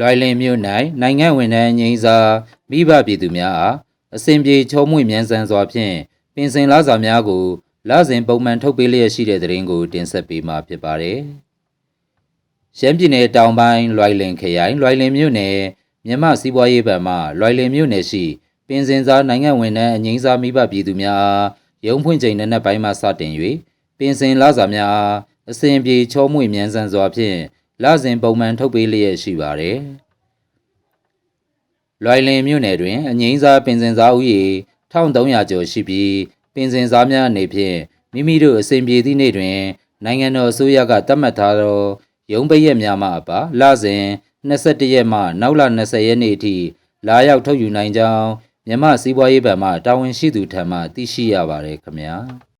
လွိုင်လင်မြို့၌နိုင်ငံဝန်ထမ်းငိမ့်စာမိဘပြည်သူများအားအစဉ်ပြေချုံးမွေမြန်ဆန်စွာဖြင့်ပင်စင်လာစာများကိုလစဉ်ပုံမှန်ထုတ်ပေးလျက်ရှိတဲ့သတင်းကိုတင်ဆက်ပေးမှာဖြစ်ပါတယ်။ရှမ်းပြည်နယ်တောင်ပိုင်းလွိုင်လင်ခရိုင်လွိုင်လင်မြို့နယ်မြမစီးပွားရေးဗန်မှလွိုင်လင်မြို့နယ်ရှိပင်စင်စားနိုင်ငံဝန်ထမ်းအငိမ့်စာမိဘပြည်သူများအားရုံးဖွင့်ချိန်နက်နက်ပိုင်းမှစတင်၍ပင်စင်လာစာများအားအစဉ်ပြေချုံးမွေမြန်ဆန်စွာဖြင့် လစဉ်ပုံမှန်ထုတ်ပေးလျက်ရှိပါတယ်။လွိုင်လင်မြို့နယ်တွင်အငိမ့်စားပင်စင်စားဦးရေ1300ကျော်ရှိပြီးပင်စင်စားများအနေဖြင့်မိမိတို့အစဉ်ပြေသည့်နေ့တွင် နိုင်ငံတော်အစိုးရကသတ်မှတ်ထားသောရုံးပိတ်ရက်များမှအပါလစဉ်21ရက်မှနောက်လ20ရက်နေ့အထိလာရောက်ထုတ်ယူနိုင်ကြောင်းမြမစီးပွားရေးဗန်မှတာဝန်ရှိသူထံမှသိရှိရပါတယ်ခင်ဗျာ။